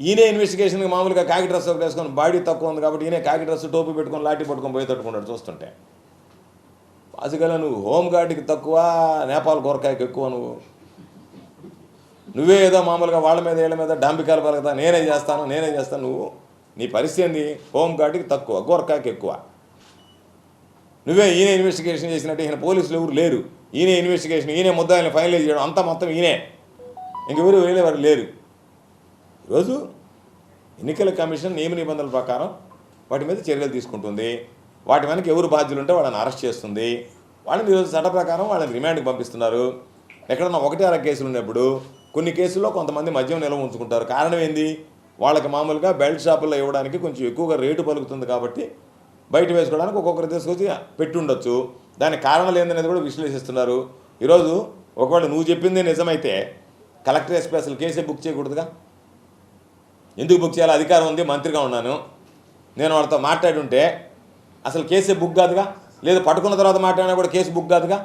ఈయనే ఇన్వెస్టిగేషన్కి మామూలుగా కాకి డ్రెస్ ఒకటి వేసుకొని బాడీ తక్కువ ఉంది కాబట్టి ఈయనే కాకి డ్రెస్ టోపీ పెట్టుకొని లాఠీ పట్టుకొని పోయి తట్టుకున్నాడు చూస్తుంటే. అసలు నువ్వు హోంగార్డ్కి తక్కువ నేపాల్ గోరకాయకి ఎక్కువ నువ్వు. నువ్వే ఏదో మామూలుగా వాళ్ళ మీద వీళ్ళ మీద డాంబికాలు పలుకుతా నేనే చేస్తాను నేనే చేస్తాను నువ్వు. నీ పరిస్థితి ఏంది? హోంగార్డ్కి తక్కువ గోరకాయకి ఎక్కువ. నువ్వే ఈయన ఇన్వెస్టిగేషన్ చేసినట్టు ఈయన పోలీసులు ఎవరు లేరు. ఈయనే ఇన్వెస్టిగేషన్ ఈయనే ముద్దాయిని ఫైనలైజ్ చేయడం అంతా మొత్తం ఈయనే. ఇంకెవరు వేరేవారు లేరు. ఈరోజు ఎన్నికల కమిషన్ నియమ నిబంధనల ప్రకారం వాటి మీద చర్యలు తీసుకుంటుంది. వాటి వెనక ఎవరు బాధ్యులు ఉంటే వాళ్ళని అరెస్ట్ చేస్తుంది. వాళ్ళని ఈరోజు చట్ట ప్రకారం వాళ్ళని రిమాండ్కి పంపిస్తున్నారు. ఎక్కడన్నా ఒకటి అర కేసులు ఉన్నప్పుడు కొన్ని కేసుల్లో కొంతమంది మద్యం నిల్వ ఉంచుకుంటారు. కారణం ఏంది? వాళ్ళకి మామూలుగా బెల్ట్ షాపుల్లో ఇవ్వడానికి కొంచెం ఎక్కువగా రేటు పలుకుతుంది కాబట్టి బయట వేసుకోవడానికి ఒక్కొక్కరు తీసుకొచ్చి పెట్టుండొచ్చు దానికి కారణాలు ఏందనేది కూడా విశ్లేషిస్తున్నారు. ఈరోజు ఒకవేళ నువ్వు చెప్పింది నిజమైతే కలెక్టర్ ఎస్పీ అసలు కేసే బుక్ చేయకూడదుగా? ఎందుకు బుక్ చేయాలి? అధికారం ఉంది మంత్రిగా ఉన్నాను. నేను వాడితో మాట్లాడుంటే అసలు కేసే బుక్ కాదుగా? లేదు పట్టుకున్న తర్వాత మాట్లాడినా కూడా కేసు బుక్ కాదుగా?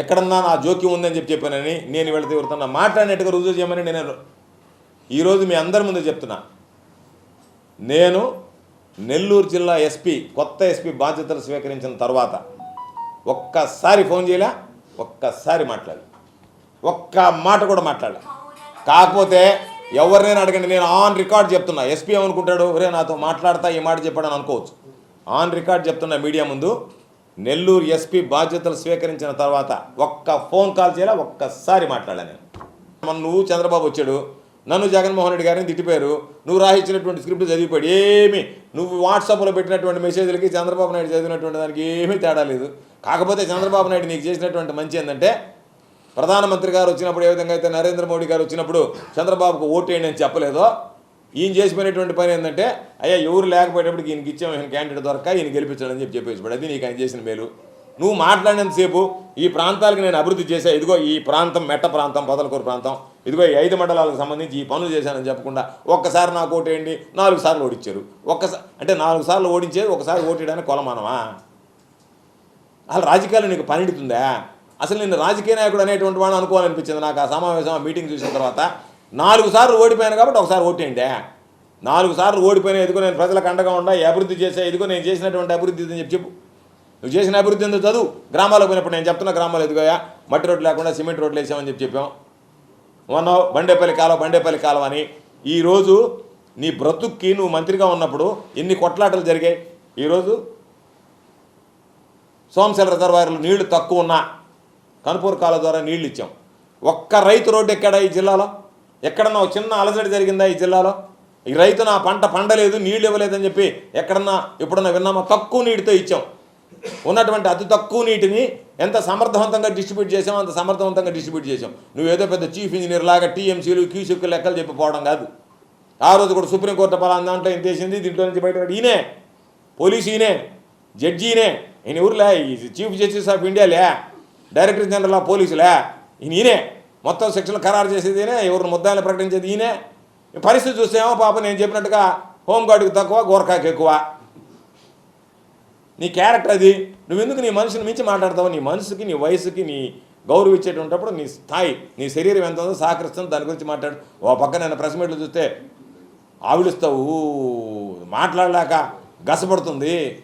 ఎక్కడన్నా నా జోక్యం ఉందని చెప్పి చెప్పానని నేను వెళితే ఎవరితో మాట్లాడినట్టుగా రుజువు చేయమని నేను ఈరోజు మీ అందరి ముందు చెప్తున్నా. నేను నెల్లూరు జిల్లా ఎస్పీ కొత్త ఎస్పీ బాధ్యతలు స్వీకరించిన తర్వాత ఒక్కసారి ఫోన్ చేయలే ఒక్కసారి మాట్లాడి ఒక్క మాట కూడా మాట్లాడలే. కాకపోతే ఎవరినైనా అడగండి నేను ఆన్ రికార్డ్ చెప్తున్నా. ఎస్పీ ఏమనుకుంటాడు? ఒరే నాతో మాట్లాడతా ఈ మాట చెప్పాడని అనుకోవచ్చు. ఆన్ రికార్డ్ చెప్తున్నా మీడియా ముందు నెల్లూరు ఎస్పీ బాధ్యతలు స్వీకరించిన తర్వాత ఒక్క ఫోన్ కాల్ చేయాలా? ఒక్కసారి మాట్లాడా నేను? మన నువ్వు చంద్రబాబు వచ్చాడు నన్ను జగన్మోహన్ రెడ్డి గారిని తిట్టిపోయారు నువ్వు రాయించినటువంటి స్క్రిప్ట్ చదివిపోయాడు ఏమి. నువ్వు వాట్సాప్లో పెట్టినటువంటి మెసేజ్లకి చంద్రబాబు నాయుడు చదివినటువంటి దానికి ఏమీ తేడా లేదు. కాకపోతే చంద్రబాబు నాయుడు నీకు చేసినటువంటి మంచి ఏంటంటే ప్రధానమంత్రి గారు వచ్చినప్పుడు ఏ విధంగా అయితే నరేంద్ర మోడీ గారు వచ్చినప్పుడు చంద్రబాబుకు ఓటేయండి అని చెప్పలేదో ఈయన చేసిపోయినటువంటి పని ఏంటంటే అయ్యా ఎవరు లేకపోయేటప్పటికి ఈయనకి ఇచ్చాం ఈయన క్యాండిడేట్ దొరక ఈయన గెలిపించాలని చెప్పి చెప్పేసి అది నీకు ఆయన చేసిన మేలు. నువ్వు మాట్లాడినంతసేపు ఈ ప్రాంతాలకు నేను అభివృద్ధి చేశా ఇదిగో ఈ ప్రాంతం మెట్ట ప్రాంతం పొదలకూరు ప్రాంతం ఇదిగో ఈ ఐదు మండలాలకు సంబంధించి ఈ పనులు చేశానని చెప్పకుండా ఒక్కసారి నాకు ఓటేయండి నాలుగు సార్లు ఓడించారు ఒక్కసారి అంటే నాలుగు సార్లు ఓడించేది ఒకసారి ఓటేయడానికి కొలమానమా? అసలు రాజకీయాలు నీకు పనిడుతుందా అసలు నేను రాజకీయ నాయకుడు అనేటువంటి వాడు అనుకోవాలనిపించింది. నాకు ఆ సమావేశం ఆ మీటింగ్ చూసిన తర్వాత నాలుగు సార్లు ఓడిపోయాను కాబట్టి ఒకసారి ఓటేయండి. నాలుగు సార్లు ఓడిపోయిన ఎదుగు నేను ప్రజలకు అండగా ఉండా అభివృద్ధి చేసే ఎదుగు నేను చేసినటువంటి అభివృద్ధి అని చెప్పి. చెప్పు నువ్వు చేసిన అభివృద్ధి ఎందుకు చదువు? గ్రామాలకు పోయినప్పుడు నేను చెప్తున్నా గ్రామాలు ఎదుగోయా మట్టి రోడ్లు లేకుండా సిమెంట్ రోడ్లు వేసామని చెప్పి చెప్పాం. మొన్న బండేపల్లి కాలువ బండేపల్లి కాలువ అని. ఈరోజు నీ బ్రతుక్కి నువ్వు మంత్రిగా ఉన్నప్పుడు ఎన్ని కొట్లాటలు జరిగాయి? ఈరోజు సోమశల రిజర్వాయర్లు నీళ్ళు తక్కువ ఉన్నా. కనుపూర్ కాలువ ద్వారా నీళ్ళు ఇచ్చాం. ఒక్క రైతు రోడ్డు ఎక్కడా ఈ జిల్లాలో? ఎక్కడన్నా ఒక చిన్న అలజడి జరిగిందా ఈ జిల్లాలో? ఈ రైతు నా పంట పండలేదు నీళ్ళు ఇవ్వలేదని చెప్పి ఎక్కడన్నా ఎప్పుడన్నా విన్నామా? తక్కువ నీటితో ఇచ్చాం. ఉన్నటువంటి అతి తక్కువ నీటిని ఎంత సమర్థవంతంగా డిస్ట్రిబ్యూట్ చేసామో అంత సమర్థవంతంగా డిస్ట్రిబ్యూట్ చేసాం నువ్వు ఏదో పెద్ద చీఫ్ ఇంజనీర్ లాగా టీఎంసీలు క్యూసెక్ లెక్కలు చెప్పిపోవడం కాదు. ఆ రోజు కూడా సుప్రీంకోర్టు పలానా దాంట్లో ఇంత వేసింది దీంట్లో నుంచి బయట ఈయనే పోలీసు ఈయనే జడ్జి ఈయనే. ఈయన ఊర్లే చీఫ్ జస్టిస్ ఆఫ్ ఇండియాలే. డైరెక్టర్ జనరల్ ఆఫ్ పోలీసులే. ఈయనే మొత్తం సెక్షన్లు ఖరారు చేసేది ఈయనే. ఎవరిని ముద్దాయిలు ప్రకటించేది ఈయనే. పరిస్థితి చూస్తేమో పాప నేను చెప్పినట్టుగా హోంగార్డుకి తక్కువ గోర్ఖాకి ఎక్కువ. నీ క్యారెక్టర్ అది. నువ్వెందుకు నీ మనిషిని మించి మాట్లాడతావు? నీ మనసుకి నీ వయసుకి నీ గౌరవించేటప్పుడు నీ స్థాయి నీ శరీరం ఎంత ఉందో సహకరిస్తుంది. దాని గురించి మాట్లాడు. ఓ పక్క నేను ప్రెస్ మీట్లు చూస్తే ఆవిడుస్తావు మాట్లాడలేక గసపడుతుంది.